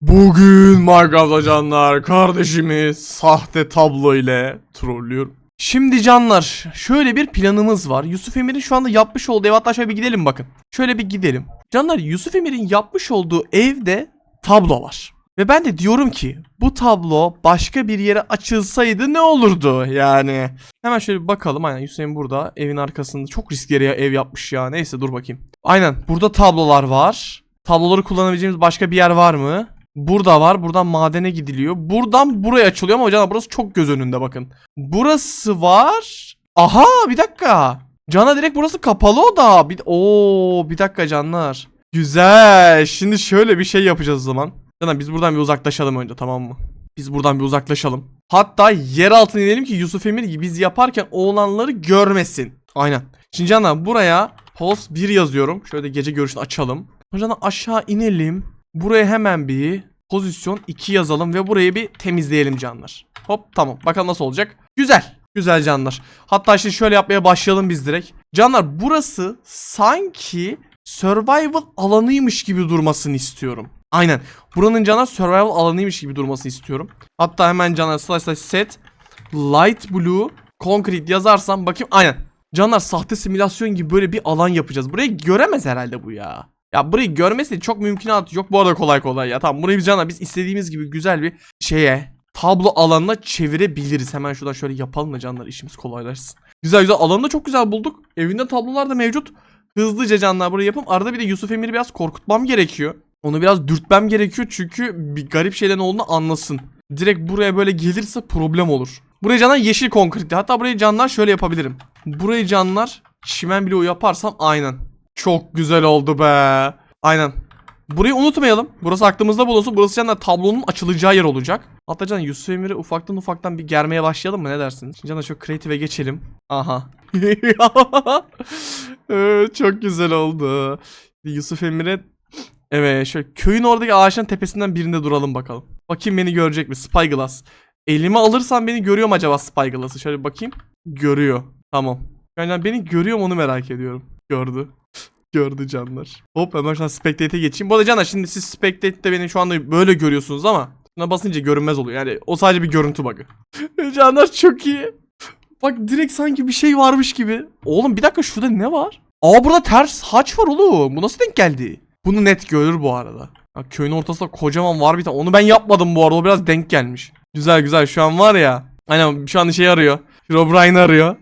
Bugün Minecraft canlar kardeşimi sahte tablo ile trollüyorum. Şimdi canlar şöyle bir planımız var. Yusuf Emir'in şu anda yapmış olduğu ev hatta şöyle bir gidelim bakın. Şöyle bir gidelim. Canlar Yusuf Emir'in yapmış olduğu evde tablo var. Ve ben de diyorum ki bu tablo başka bir yere açılsaydı ne olurdu yani. Hemen şöyle bir bakalım. Aynen Emir burada evin arkasında çok riskli yere ev yapmış ya. Neyse dur bakayım. Aynen burada tablolar var. Tabloları kullanabileceğimiz başka bir yer var mı? Burada var. Buradan madene gidiliyor. Buradan buraya açılıyor ama hocam burası çok göz önünde bakın. Burası var. Aha bir dakika. Cana direkt burası kapalı oda. Bir, Oo bir dakika canlar. Güzel. Şimdi şöyle bir şey yapacağız o zaman. Canan biz buradan bir uzaklaşalım önce tamam mı? Biz buradan bir uzaklaşalım. Hatta yer altına inelim ki Yusuf Emir gibi biz yaparken oğlanları görmesin. Aynen. Şimdi Canan buraya post 1 yazıyorum. Şöyle gece görüşünü açalım. Canan aşağı inelim. Buraya hemen bir pozisyon 2 yazalım ve burayı bir temizleyelim canlar. Hop tamam. Bakalım nasıl olacak. Güzel. Güzel canlar. Hatta şimdi şöyle yapmaya başlayalım biz direkt. Canlar burası sanki survival alanıymış gibi durmasını istiyorum. Aynen. Buranın canlar survival alanıymış gibi durmasını istiyorum. Hatta hemen canlar slash slash set light blue concrete yazarsam bakayım. Aynen. Canlar sahte simülasyon gibi böyle bir alan yapacağız. Burayı göremez herhalde bu ya. Ya burayı görmesi çok mümkünatı yok bu arada kolay kolay ya. Tamam burayı biz canlar biz istediğimiz gibi güzel bir şeye tablo alanına çevirebiliriz. Hemen şuradan şöyle yapalım da canlar işimiz kolaylaşsın. Güzel güzel alanı da çok güzel bulduk. Evinde tablolar da mevcut. Hızlıca canlar burayı yapım. Arada bir de Yusuf Emir'i biraz korkutmam gerekiyor. Onu biraz dürtmem gerekiyor çünkü bir garip şeylerin olduğunu anlasın. Direkt buraya böyle gelirse problem olur. Buraya canlar yeşil konkritli. Hatta burayı canlar şöyle yapabilirim. Burayı canlar çimen bloğu yaparsam aynen. Çok güzel oldu be. Aynen. Burayı unutmayalım. Burası aklımızda bulunsun. Burası canlar tablonun açılacağı yer olacak. Hatta canlar Yusuf Emir'i ufaktan ufaktan bir germeye başlayalım mı ne dersin? Şimdi canlar şöyle creative'e geçelim. Aha. Evet, Çok güzel oldu. Yusuf Emir'e Evet şöyle köyün oradaki ağaçların tepesinden birinde duralım bakalım. Bakayım beni görecek mi? Spyglass. Elime alırsam beni görüyor mu acaba Spyglass'ı? Şöyle bakayım. Görüyor. Tamam. Yani beni görüyor mu onu merak ediyorum. Gördü. Gördü canlar. Hop hemen şu an Spectate'e geçeyim. Bu arada canlar şimdi siz Spectate'de beni şu anda böyle görüyorsunuz ama buna basınca görünmez oluyor. Yani o sadece bir görüntü bug'ı. canlar çok iyi. Bak direkt sanki bir şey varmış gibi. Oğlum bir dakika şurada ne var? Aa burada ters haç var oğlum. Bu nasıl denk geldi? Bunu net görür bu arada. Ya köyün ortasında kocaman var bir tane. Onu ben yapmadım bu arada. O biraz denk gelmiş. Güzel güzel şu an var ya. Aynen şu an şey arıyor. Herobrine arıyor.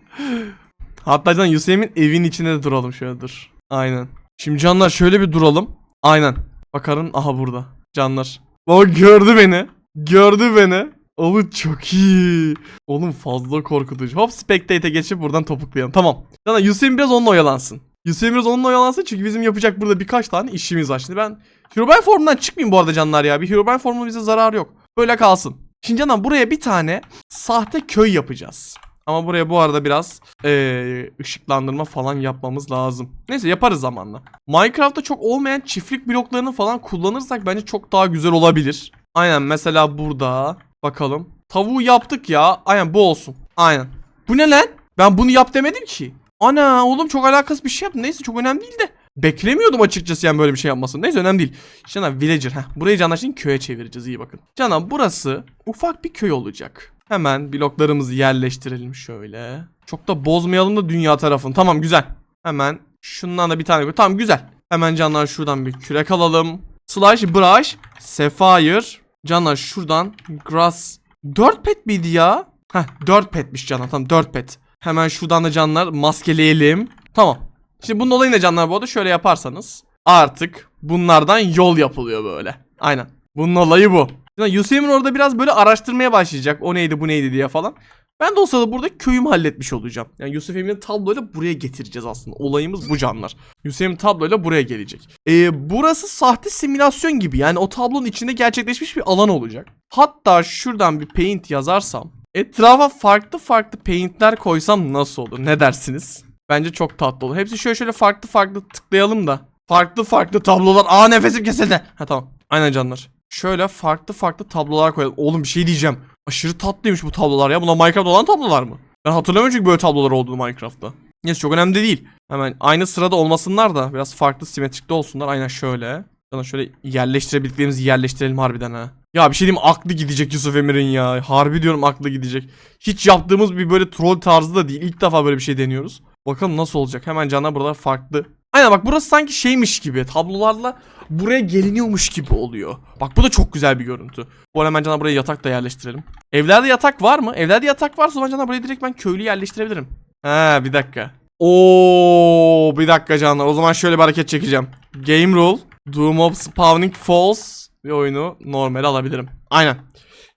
Hatta can Yusuf'un evin içinde de duralım şöyle dur. Aynen. Şimdi canlar şöyle bir duralım. Aynen. Bakarın aha burada. Canlar. Baba gördü beni. Gördü beni. Oğlum çok iyi. Oğlum fazla korkutucu. Hop spectate'e geçip buradan topuklayalım. Tamam. Canlar Yusuf'un biraz onunla oyalansın. Yusuf biraz onunla oyalansın çünkü bizim yapacak burada birkaç tane işimiz var. Şimdi ben Herobrine formundan çıkmayayım bu arada canlar ya. Bir Herobrine formunun bize zararı yok. Böyle kalsın. Şimdi canlar buraya bir tane sahte köy yapacağız. Ama buraya bu arada biraz eee, ışıklandırma falan yapmamız lazım. Neyse yaparız zamanla. Minecraft'ta çok olmayan çiftlik bloklarını falan kullanırsak bence çok daha güzel olabilir. Aynen mesela burada bakalım. Tavuğu yaptık ya. Aynen bu olsun. Aynen. Bu ne lan? Ben bunu yap demedim ki. Ana oğlum çok alakasız bir şey yaptım. Neyse çok önemli değil de. Beklemiyordum açıkçası yani böyle bir şey yapmasını. Neyse önemli değil. Canan villager. Heh, burayı Canan şimdi köye çevireceğiz iyi bakın. Canan burası ufak bir köy olacak. Hemen bloklarımızı yerleştirelim şöyle. Çok da bozmayalım da dünya tarafını. Tamam güzel. Hemen şundan da bir tane koy. Tamam güzel. Hemen Canlar şuradan bir kürek alalım. Slash brush. Sapphire. Canlar şuradan grass. 4 pet miydi ya? Heh 4 petmiş Canan. Tamam 4 pet. Hemen şuradan da canlar maskeleyelim. Tamam. Şimdi bunun olayı ne canlar bu arada? Şöyle yaparsanız artık bunlardan yol yapılıyor böyle. Aynen. Bunun olayı bu. Yani Yusuf'un orada biraz böyle araştırmaya başlayacak. O neydi bu neydi diye falan. Ben de o sırada burada köyümü halletmiş olacağım. Yani Yusuf Emin'i tabloyla buraya getireceğiz aslında. Olayımız bu canlar. Yusuf Emin tabloyla buraya gelecek. Ee, burası sahte simülasyon gibi. Yani o tablonun içinde gerçekleşmiş bir alan olacak. Hatta şuradan bir paint yazarsam Etrafa farklı farklı paintler koysam nasıl olur? Ne dersiniz? Bence çok tatlı olur. Hepsi şöyle şöyle farklı farklı tıklayalım da. Farklı farklı tablolar. Aa nefesim kesildi. Ha tamam. Aynen canlar. Şöyle farklı farklı tablolar koyalım. Oğlum bir şey diyeceğim. Aşırı tatlıymış bu tablolar ya. Bunlar Minecraft olan tablolar mı? Ben hatırlamıyorum çünkü böyle tablolar olduğunu Minecraft'ta. Neyse çok önemli değil. Hemen aynı sırada olmasınlar da biraz farklı simetrikte olsunlar. Aynen şöyle. Sana şöyle yerleştirebildiklerimizi yerleştirelim harbiden ha. Ya bir şey diyeyim aklı gidecek Yusuf Emir'in ya. Harbi diyorum aklı gidecek. Hiç yaptığımız bir böyle troll tarzı da değil. İlk defa böyle bir şey deniyoruz. Bakalım nasıl olacak. Hemen canlar buralar farklı. Aynen bak burası sanki şeymiş gibi. Tablolarla buraya geliniyormuş gibi oluyor. Bak bu da çok güzel bir görüntü. Bu arada hemen canlar buraya yatak da yerleştirelim. Evlerde yatak var mı? Evlerde yatak varsa zaman canlar buraya direkt ben köylü yerleştirebilirim. Ha bir dakika. Oo bir dakika canlar. O zaman şöyle bir hareket çekeceğim. Game rule. Do mob spawning false. Bir oyunu normal alabilirim. Aynen.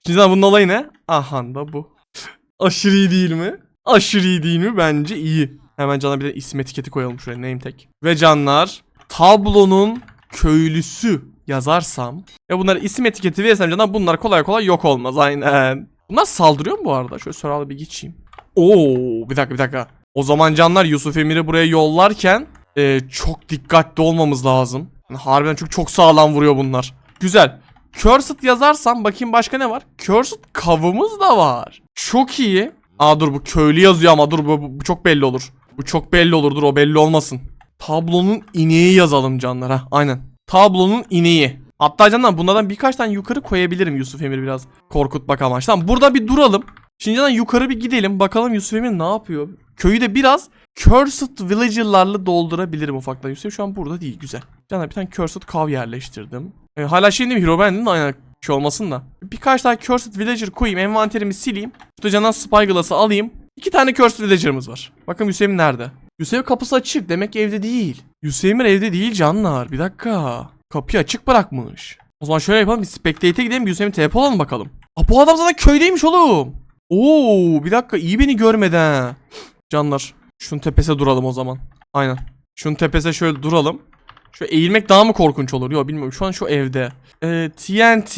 Şimdi bunun olayı ne? Aha da bu. Aşırı iyi değil mi? Aşırı iyi değil mi? Bence iyi. Hemen cana bir de isim etiketi koyalım şuraya name tag. Ve canlar tablonun köylüsü yazarsam ve bunlara isim etiketi verirsem canlar bunlar kolay kolay yok olmaz aynen. Bunlar saldırıyor mu bu arada? Şöyle sonra bir geçeyim. Oo bir dakika bir dakika. O zaman canlar Yusuf Emir'i buraya yollarken e, çok dikkatli olmamız lazım. Yani harbiden çünkü çok sağlam vuruyor bunlar. Güzel. Cursed yazarsam bakayım başka ne var? Cursed kavımız da var. Çok iyi. Aa dur bu köylü yazıyor ama dur bu- bu çok belli olur. Bu çok belli olur dur o belli olmasın. Tablonun ineği yazalım canlar ha aynen. Tablonun ineği. Hatta canlar bunlardan birkaç tane yukarı koyabilirim Yusuf Emir biraz korkutmak amaçlı. Tamam burada bir duralım. Şimdi canlar yukarı bir gidelim bakalım Yusuf Emir ne yapıyor. Köyü de biraz Cursed Villager'larla doldurabilirim ufaktan. Yusuf şu an burada değil güzel. Canlar bir tane Cursed Cow yerleştirdim. E, hala şey değil mi? Hero ben değil şey olmasın da. Birkaç tane Cursed Villager koyayım. Envanterimi sileyim. Şurada canan Spy Glass'ı alayım. İki tane Cursed Villager'ımız var. Bakın Hüseyin nerede? Hüseyin kapısı açık. Demek ki evde değil. Hüseyin evde değil canlar. Bir dakika. Kapıyı açık bırakmış. O zaman şöyle yapalım. Bir Spectate'e gidelim. Hüseyin TP olalım bakalım. Aa, bu adam zaten köydeymiş oğlum. Oo, bir dakika. iyi beni görmedi ha. Canlar. Şunun tepesine duralım o zaman. Aynen. Şunun tepesine şöyle duralım. Şu eğilmek daha mı korkunç olur? Yok bilmiyorum. Şu an şu evde. Ee, TNT,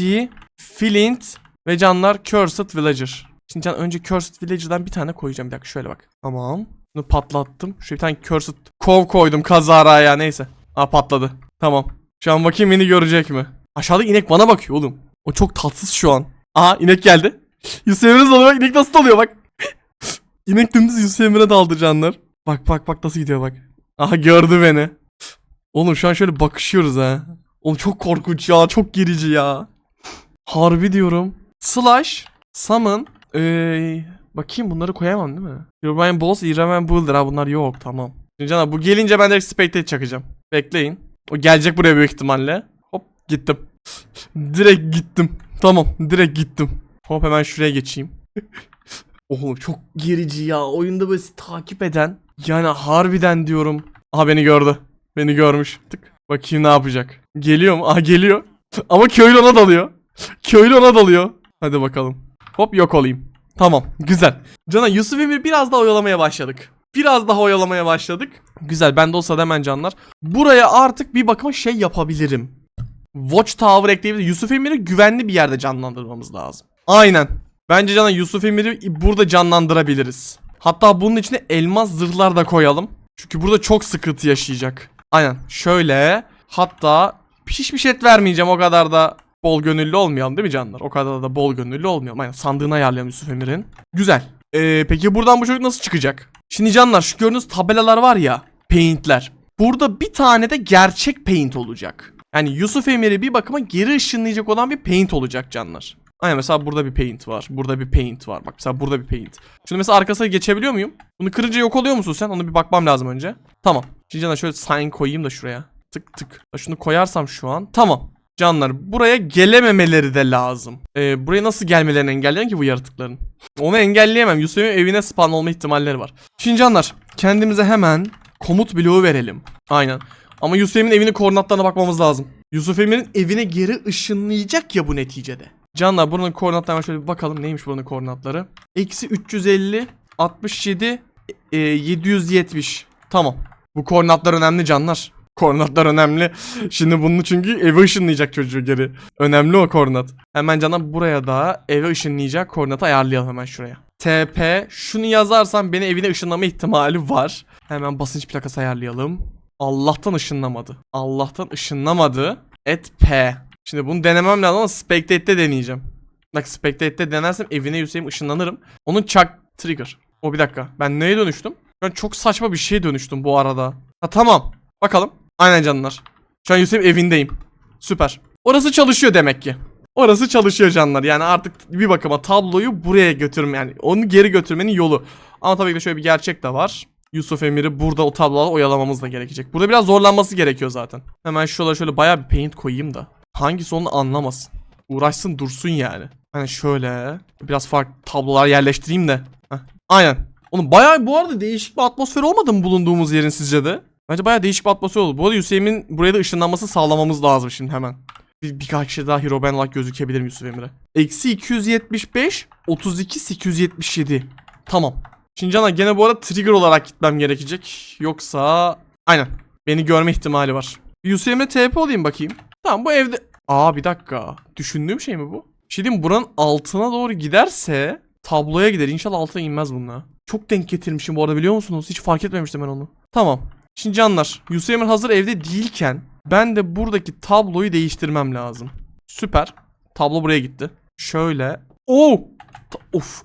Flint ve canlar Cursed Villager. Şimdi can önce Cursed Villager'dan bir tane koyacağım. Bir dakika şöyle bak. Tamam. Bunu patlattım. Şuraya bir tane Cursed Kov koydum kazara ya neyse. Aa patladı. Tamam. Şu an bakayım beni görecek mi? Aşağıda inek bana bakıyor oğlum. O çok tatsız şu an. Aa inek geldi. Yusuf Emre'nin dalıyor bak. İnek nasıl dalıyor bak. inek dümdüz Yusuf Emre'ne daldı canlar. Bak bak bak nasıl gidiyor bak. Aha gördü beni. Oğlum şu an şöyle bakışıyoruz ha. Oğlum çok korkunç ya. Çok gerici ya. Harbi diyorum. Slash, summon, ee, bakayım bunları koyamam değil mi? Urban Boss, Irraven Builder ha bunlar yok tamam. Şimdi canım bu gelince ben direkt Spectate çakacağım. Bekleyin. O gelecek buraya büyük ihtimalle. Hop gittim. direkt gittim. Tamam direkt gittim. Hop hemen şuraya geçeyim. Oğlum çok gerici ya. Oyunda böyle takip eden. Yani harbiden diyorum. Aha beni gördü. Beni görmüş. Tık. Bakayım ne yapacak. Geliyor mu? Aha geliyor. Ama köylü ona dalıyor. Köylü ona dalıyor. Hadi bakalım. Hop yok olayım. Tamam güzel. Cana Yusuf Emir biraz daha oyalamaya başladık. Biraz daha oyalamaya başladık. Güzel ben de olsa da hemen canlar. Buraya artık bir bakıma şey yapabilirim. Watch Tower ekleyebiliriz. Yusuf Emir'i güvenli bir yerde canlandırmamız lazım. Aynen. Bence Cana Yusuf Emir'i burada canlandırabiliriz. Hatta bunun içine elmas zırhlar da koyalım. Çünkü burada çok sıkıntı yaşayacak. Aynen. Şöyle. Hatta hiçbir şey vermeyeceğim o kadar da bol gönüllü olmayalım değil mi canlar? O kadar da bol gönüllü olmayalım. Aynen sandığını ayarlayalım Yusuf Emir'in. Güzel. Ee, peki buradan bu çocuk nasıl çıkacak? Şimdi canlar şu gördüğünüz tabelalar var ya. Paint'ler. Burada bir tane de gerçek paint olacak. Yani Yusuf Emir'i bir bakıma geri ışınlayacak olan bir paint olacak canlar. Aynen mesela burada bir paint var. Burada bir paint var. Bak mesela burada bir paint. Şimdi mesela arkasına geçebiliyor muyum? Bunu kırınca yok oluyor musun sen? Onu bir bakmam lazım önce. Tamam. Şimdi canlar şöyle sign koyayım da şuraya. Tık tık. Şunu koyarsam şu an. Tamam. Canlar buraya gelememeleri de lazım. Ee, buraya nasıl gelmelerini engelleyen ki bu yaratıkların? Onu engelleyemem. Yusuf'un evine spawn olma ihtimalleri var. Şimdi canlar kendimize hemen komut bloğu verelim. Aynen. Ama Yusuf Emin'in evinin koordinatlarına bakmamız lazım. Yusuf Emin'in evine geri ışınlayacak ya bu neticede. Canlar buranın koordinatlarına şöyle bir bakalım. Neymiş buranın koordinatları? Eksi 350, 67, e, 770. Tamam. Bu koordinatlar önemli canlar. Koordinatlar önemli. Şimdi bunu çünkü eve ışınlayacak çocuğu geri. Önemli o koordinat. Hemen canım buraya da eve ışınlayacak koordinatı ayarlayalım hemen şuraya. TP şunu yazarsam beni evine ışınlama ihtimali var. Hemen basınç plakası ayarlayalım. Allah'tan ışınlamadı. Allah'tan ışınlamadı. Et P. Şimdi bunu denemem lazım ama Spectate'de deneyeceğim. Bak Spectate'de denersem evine Hüseyin ışınlanırım. Onun çak trigger. O bir dakika. Ben neye dönüştüm? Ben çok saçma bir şeye dönüştüm bu arada. Ha tamam. Bakalım. Aynen canlar. Şu an Hüseyin evindeyim. Süper. Orası çalışıyor demek ki. Orası çalışıyor canlar. Yani artık bir bakıma tabloyu buraya götürme yani onu geri götürmenin yolu. Ama tabii ki de şöyle bir gerçek de var. Yusuf Emir'i burada o tablolarla oyalamamız da gerekecek. Burada biraz zorlanması gerekiyor zaten. Hemen şurada şöyle bayağı bir paint koyayım da. Hangisi onu anlamasın. Uğraşsın dursun yani. Hani şöyle biraz farklı tablolar yerleştireyim de. Heh, Aynen. Oğlum bayağı bu arada değişik bir atmosfer olmadı mı bulunduğumuz yerin sizce de? Bence bayağı değişik bir atmosfer oldu. Bu arada Hüseyin'in buraya da ışınlanması sağlamamız lazım şimdi hemen. Bir, birkaç kişi daha hero ben olarak gözükebilirim Yusuf Emre. Eksi 275, 32, 877. Tamam. Şimdi Can'a gene bu arada trigger olarak gitmem gerekecek. Yoksa... Aynen. Beni görme ihtimali var. Yusuf Emre TP olayım bakayım. Tamam bu evde... Aa bir dakika. Düşündüğüm şey mi bu? Bir şey buranın altına doğru giderse tabloya gider. İnşallah altına inmez bununla. Çok denk getirmişim bu arada biliyor musunuz? Hiç fark etmemiştim ben onu. Tamam. Şimdi canlar Yusuf Emre hazır evde değilken ben de buradaki tabloyu değiştirmem lazım. Süper. Tablo buraya gitti. Şöyle. Oo! Ta- Of.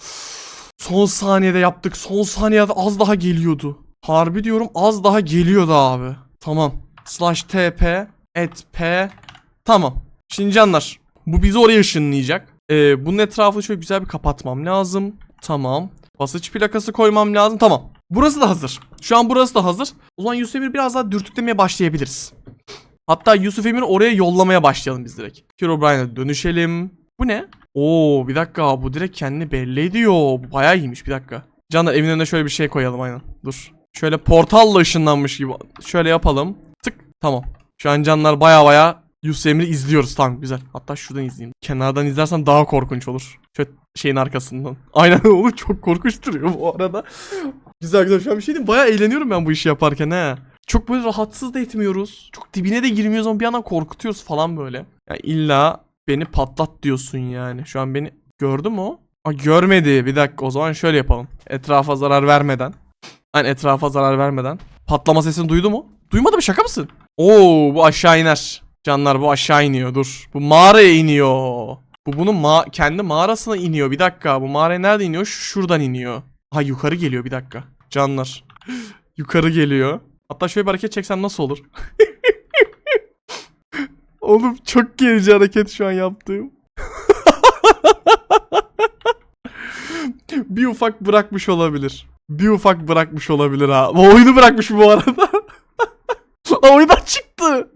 Son saniyede yaptık. Son saniyede az daha geliyordu. Harbi diyorum az daha geliyordu abi. Tamam. Slash TP et P. Tamam. Şimdi canlar. Bu bizi oraya ışınlayacak. Ee, bunun etrafını şöyle güzel bir kapatmam lazım. Tamam. Basınç plakası koymam lazım. Tamam. Burası da hazır. Şu an burası da hazır. O zaman Yusuf Emir biraz daha dürtüklemeye başlayabiliriz. Hatta Yusuf Emir'i oraya yollamaya başlayalım biz direkt. Herobrine'e dönüşelim. Bu ne? Oo bir dakika bu direkt kendini belli ediyor. Bu bayağı iyiymiş bir dakika. Canlar evin önüne şöyle bir şey koyalım aynen. Dur. Şöyle portalla ışınlanmış gibi. Şöyle yapalım. Tık. Tamam. Şu an canlar baya baya Yusuf Emre'i izliyoruz. Tamam güzel. Hatta şuradan izleyeyim. Kenardan izlersen daha korkunç olur. Şöyle şeyin arkasından. Aynen oğlum çok korkunç duruyor bu arada. güzel güzel. Şu an bir şey diyeyim. Baya eğleniyorum ben bu işi yaparken he. Çok böyle rahatsız da etmiyoruz. Çok dibine de girmiyoruz ama bir yandan korkutuyoruz falan böyle. Ya illa beni patlat diyorsun yani. Şu an beni gördü mü o? Aa, görmedi. Bir dakika o zaman şöyle yapalım. Etrafa zarar vermeden. Hani etrafa zarar vermeden. Patlama sesini duydu mu? Duymadı mı şaka mısın? Oo bu aşağı iner. Canlar bu aşağı iniyor dur. Bu mağaraya iniyor. Bu bunun ma kendi mağarasına iniyor. Bir dakika bu mağaraya nerede iniyor? Şu- Şuradan iniyor. Ha yukarı geliyor bir dakika. Canlar. yukarı geliyor. Hatta şöyle bir hareket çeksem nasıl olur? Oğlum çok gerici hareket şu an yaptığım. bir ufak bırakmış olabilir. Bir ufak bırakmış olabilir ha. O oyunu bırakmış bu arada. Oyundan çıktı.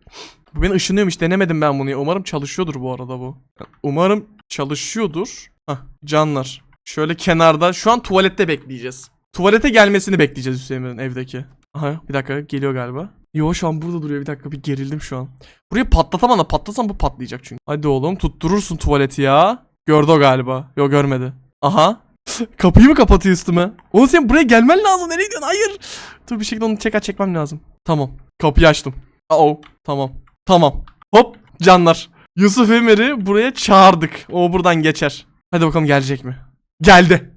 Bu beni ışınlıyor hiç denemedim ben bunu. ya. Umarım çalışıyordur bu arada bu. Umarım çalışıyordur. Hah canlar. Şöyle kenarda şu an tuvalette bekleyeceğiz. Tuvalete gelmesini bekleyeceğiz Hüseyin'in evdeki. Aha bir dakika geliyor galiba. Yo şu an burada duruyor bir dakika bir gerildim şu an. Burayı patlatamam da patlasam bu patlayacak çünkü. Hadi oğlum tutturursun tuvaleti ya. Gördü o galiba. Yo görmedi. Aha. Kapıyı mı kapatıyor üstüme? Oğlum sen buraya gelmen lazım. Nereye gidiyorsun? Hayır. Dur bir şekilde onu çeker çekmem lazım. Tamam. Kapıyı açtım. Oh. Tamam. Tamam. Hop. Canlar. Yusuf Emir'i buraya çağırdık. O buradan geçer. Hadi bakalım gelecek mi? Geldi.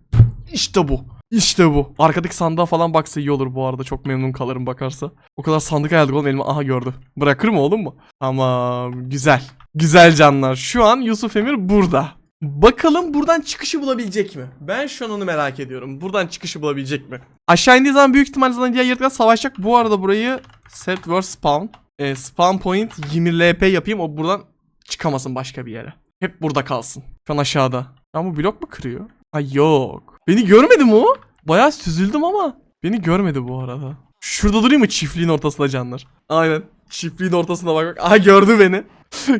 İşte bu. İşte bu. Arkadaki sandığa falan baksa iyi olur bu arada. Çok memnun kalırım bakarsa. O kadar sandık ayarladık oğlum elime. Aha gördü. Bırakır mı oğlum mu? Tamam. Güzel. Güzel canlar. Şu an Yusuf Emir burada. Bakalım buradan çıkışı bulabilecek mi? Ben şu an onu merak ediyorum. Buradan çıkışı bulabilecek mi? Aşağı indiği zaman büyük ihtimalle zaten diğer yaratıklar savaşacak. Bu arada burayı set word spawn. E, spawn point 20 LP yapayım. O buradan çıkamasın başka bir yere. Hep burada kalsın. Şu an aşağıda. Ama bu blok mu kırıyor? Ay yok. Beni görmedi mi o? Bayağı süzüldüm ama. Beni görmedi bu arada. Şurada durayım mı çiftliğin ortasında canlar? Aynen. Çiftliğin ortasına bak bak. Aha gördü beni.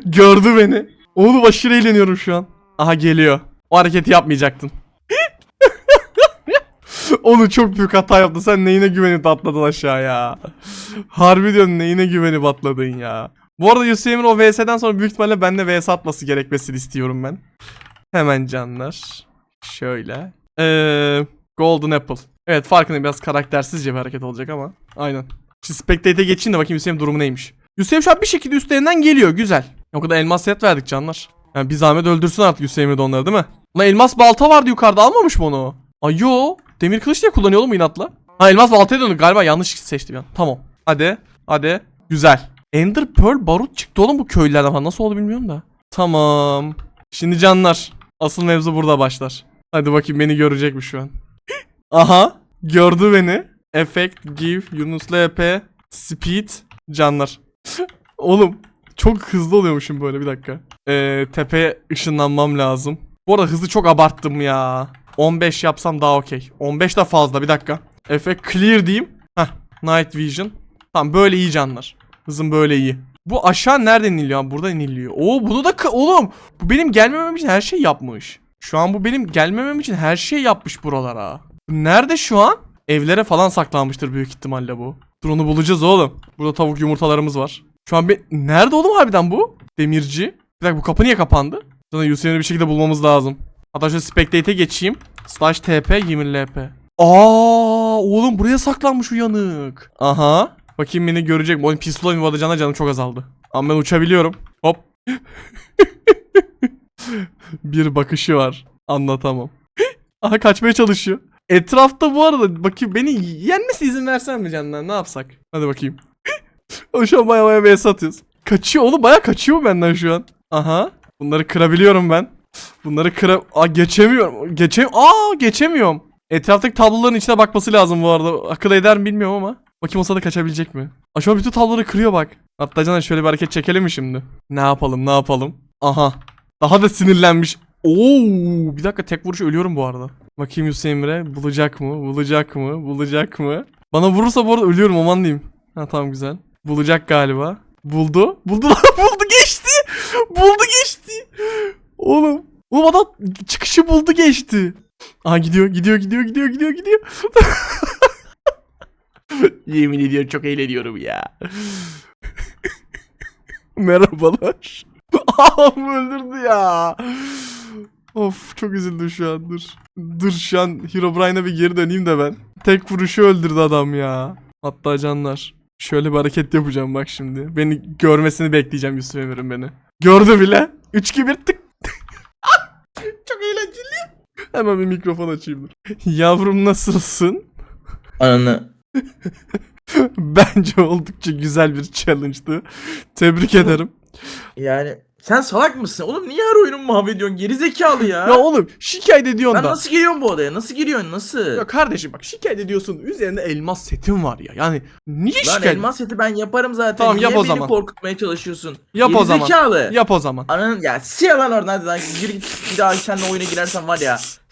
gördü beni. Oğlum aşırı eğleniyorum şu an. Aha geliyor. O hareketi yapmayacaktın. Onu çok büyük hata yaptın. Sen neyine güvenip atladın aşağıya. Harbi diyorum neyine güvenip atladın ya. Bu arada Yusuf Emir o VS'den sonra büyük ihtimalle benimle VS atması gerekmesini istiyorum ben. Hemen canlar. Şöyle. Ee, Golden Apple. Evet farkında biraz karaktersizce bir hareket olacak ama. Aynen. Şimdi Spectate'e geçeyim de bakayım Hüseyin durumu neymiş. Hüseyin şu an bir şekilde üstlerinden geliyor. Güzel. O kadar elmas set verdik canlar. Yani bir zahmet öldürsün artık Hüseyin de onları değil mi? Lan elmas balta vardı yukarıda almamış mı onu? Ay yo. Demir kılıç diye kullanıyor oğlum inatla. Ha elmas baltaya döndü galiba yanlış seçtim ya. Tamam. Hadi. Hadi. Güzel. Ender Pearl barut çıktı oğlum bu köylülerden falan. Nasıl oldu bilmiyorum da. Tamam. Şimdi canlar. Asıl mevzu burada başlar. Hadi bakayım beni görecek mi şu an? Aha. Gördü beni. Effect, give, Yunus LP, speed, canlar. Oğlum. çok hızlı oluyormuşum böyle bir dakika. Ee, tepeye ışınlanmam lazım. Bu arada hızı çok abarttım ya. 15 yapsam daha okey. 15 de fazla bir dakika. Efe clear diyeyim. Heh night vision. Tamam böyle iyi canlar. Hızım böyle iyi. Bu aşağı nereden iniliyor? abi? Buradan iniliyor. Oo bunu da oğlum bu benim gelmemem için her şey yapmış. Şu an bu benim gelmemem için her şey yapmış buralara. Nerede şu an? Evlere falan saklanmıştır büyük ihtimalle bu. Dur onu bulacağız oğlum. Burada tavuk yumurtalarımız var. Şu an be- nerede oğlum harbiden bu? Demirci. Bir dakika bu kapı niye kapandı? Sana Yusuf'u bir şekilde bulmamız lazım. Hatta şöyle spectate'e geçeyim. Slash TP 20 LP. Aa oğlum buraya saklanmış uyanık. Aha. Bakayım beni görecek mi? Oğlum pistol yuvarlayacağına canım çok azaldı. Ama ben uçabiliyorum. Hop. bir bakışı var. Anlatamam. Aha kaçmaya çalışıyor. Etrafta bu arada bakayım beni yenmesi izin versen mi canlar ne yapsak? Hadi bakayım. şu an baya baya BS atıyoruz. Kaçıyor oğlum baya kaçıyor benden şu an. Aha. Bunları kırabiliyorum ben. Bunları kıra... Aa geçemiyorum. Geçem... Aa geçemiyorum. Etraftaki tabloların içine bakması lazım bu arada. Akıl eder mi bilmiyorum ama. Bakayım olsa da kaçabilecek mi? Aa an bütün tabloları kırıyor bak. Hatta canım şöyle bir hareket çekelim mi şimdi? Ne yapalım ne yapalım? Aha. Daha da sinirlenmiş. Oo, bir dakika tek vuruş ölüyorum bu arada. Bakayım Yusuf Emre bulacak mı? Bulacak mı? Bulacak mı? Bana vurursa bu arada ölüyorum aman diyeyim. Ha tamam güzel. Bulacak galiba. Buldu. Buldu buldu geçti. Buldu geçti. Oğlum. Oğlum adam çıkışı buldu geçti. Aha gidiyor gidiyor gidiyor gidiyor gidiyor gidiyor. Yemin ediyorum çok eğleniyorum ya. Merhabalar. Ağam öldürdü ya. Of çok üzüldüm şu an dur. Dur şu an Herobrine'a bir geri döneyim de ben. Tek vuruşu öldürdü adam ya. Hatta canlar. Şöyle bir hareket yapacağım bak şimdi. Beni görmesini bekleyeceğim Yusuf Emir'in beni. Gördü bile. 3 2 1 tık. çok eğlenceli. Hemen bir mikrofon açayım. Yavrum nasılsın? Ananı. Bence oldukça güzel bir challenge'dı. Tebrik ederim. Yani sen salak mısın? Oğlum niye her oyunun mahvediyorsun? Geri zekalı ya. Ya oğlum şikayet ediyorsun ben da. nasıl giriyorum bu odaya? Nasıl giriyorsun? Nasıl? Ya kardeşim bak şikayet ediyorsun. Üzerinde elmas setin var ya. Yani niye Lan şikayet? elmas seti ben yaparım zaten. Tamam, yap Niye o beni zaman. korkutmaya çalışıyorsun? Yap o Geri zaman. Zekalı. Yap o zaman. Ananın ya siyah lan oradan hadi lan gir git bir daha seninle oyuna girersen var ya.